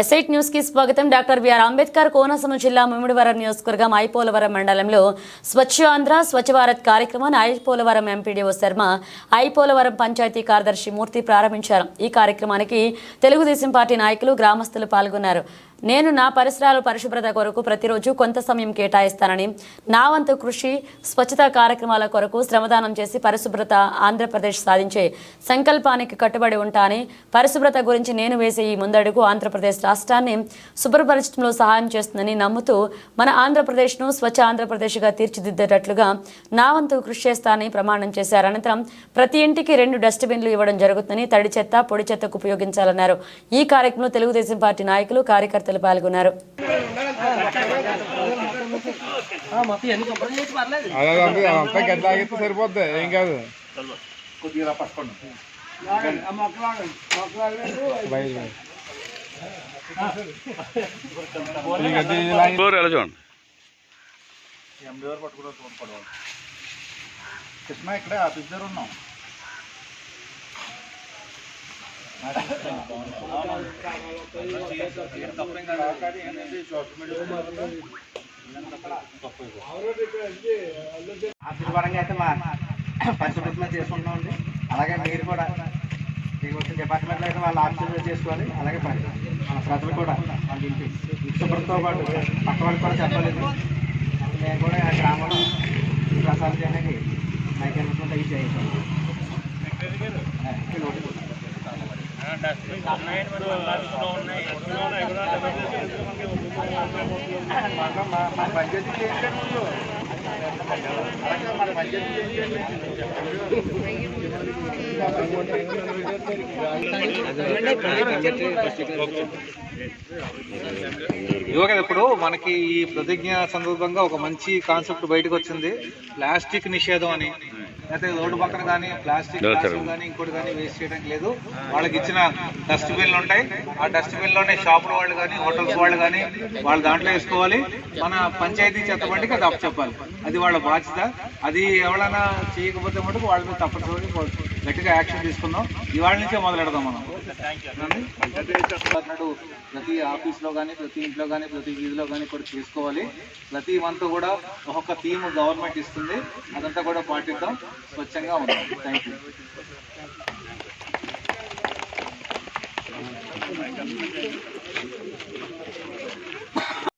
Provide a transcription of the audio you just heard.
ఎస్ఐట్ న్యూస్కి స్వాగతం. Doctor BR Ambedkar Konaseema జిల్లా ముమ్మిడివరం నియోజకవర్గం ఐపోలవరం మండలంలో స్వచ్ఛ ఆంధ్ర స్వచ్ఛ భారత్ కార్యక్రమాన్ని ఐపోలవరం ఎంపీడీఓ శర్మ ఐపోలవరం పంచాయతీ కార్యదర్శి మూర్తి ప్రారంభించారు. ఈ కార్యక్రమానికి తెలుగుదేశం పార్టీ నాయకులు గ్రామస్తులు పాల్గొన్నారు. నేను నా పరిసరాల పరిశుభ్రత కొరకు ప్రతిరోజు కొంత సమయం కేటాయిస్తానని నా వంతు కృషి స్వచ్ఛతా కార్యక్రమాల కొరకు శ్రమదానం చేసి పరిశుభ్రత ఆంధ్రప్రదేశ్ సాధించే సంకల్పానికి కట్టుబడి ఉంటానని పరిశుభ్రత గురించి నేను వేసే ఈ ముందడుగు ఆంధ్రప్రదేశ్ రాష్ట్రాన్ని శుభ్రపరచడంలో సహాయం చేస్తుందని నమ్ముతూ మన ఆంధ్రప్రదేశ్ను స్వచ్ఛ ఆంధ్రప్రదేశ్గా తీర్చిదిద్దేటట్లుగా నా వంతు కృషి చేస్తానని ప్రమాణం చేశారు. అనంతరం ప్రతి ఇంటికి రెండు డస్ట్బిన్లు ఇవ్వడం జరుగుతుందని తడి చెత్త పొడి చెత్తకు ఉపయోగించాలన్నారు. ఈ కార్యక్రమంలో తెలుగుదేశం పార్టీ నాయకులు కార్యకర్తలు పాల్గొన్నారు. సరిపోద్ది ఏం కాదు బయలు బయలు. చూడండి? కృష్ణ ఇక్కడే ఆఫీస్ దగ్గర ఉన్నాం. ఆఫీస్ పరంగా అయితే మా పరిశుభ్రతలో చేసుకుంటున్నామండి. అలాగే మీరు కూడా మీకు వచ్చిన డిపార్ట్మెంట్లో అయితే వాళ్ళ ఆఫీసులో చేసుకోవాలి అలాగే పని. మన ప్రజలు కూడా వాళ్ళ ఇంటి. శుభ్రతతో పాటు పక్క వాళ్ళకి కూడా చెప్పలేదు. నేను కూడా ఆ గ్రామంలో ప్రసారం చేయడానికి నాకు ఎందుకుంటే ఇది చేయాలి మన పంచాయతీ చేయండి ముందు. అలాగే మన పంచాయతీ చేయండి. ఇవ్వ కదా ఇప్పుడు మనకి ఈ ప్రతిజ్ఞ సందర్భంగా ఒక మంచి కాన్సెప్ట్ బయటకు వచ్చింది. ప్లాస్టిక్ నిషేధం అని. అయితే రోడ్డు పక్కన కానీ ప్లాస్టిక్ కానీ ఇంకోటి కానీ వేస్ట్ చేయడానికి లేదు. వాళ్ళకి ఇచ్చిన డస్ట్ బిన్లు ఉంటాయి. ఆ డస్ట్ బిన్లోనే షాపుల వాళ్ళు కానీ హోటల్స్ వాళ్ళు కానీ వాళ్ళు దాంట్లో వేసుకోవాలి. మన పంచాయతీ చెత్త బండికి అది చెప్పాలి అది వాళ్ళ బాధ్యత. అది ఎవరైనా చేయకపోతే మటుకు వాళ్ళ మీద తప్పనిసరిగా గట్టిగా యాక్షన్ తీసుకుందాం. ఇవాళ నుంచే మొదలెడదాం మనం. అన్నట్టు ప్రతి ఆఫీస్లో కానీ ప్రతి ఇంట్లో కానీ ప్రతి వీధిలో కానీ కూడా చేసుకోవాలి. ప్రతి మంత్ కూడా ఒక్కొక్క థీమ్ గవర్నమెంట్ ఇస్తుంది. అదంతా కూడా పాటిద్దాం. స్వచ్ఛంగా ఉందాం థ్యాంక్ యూ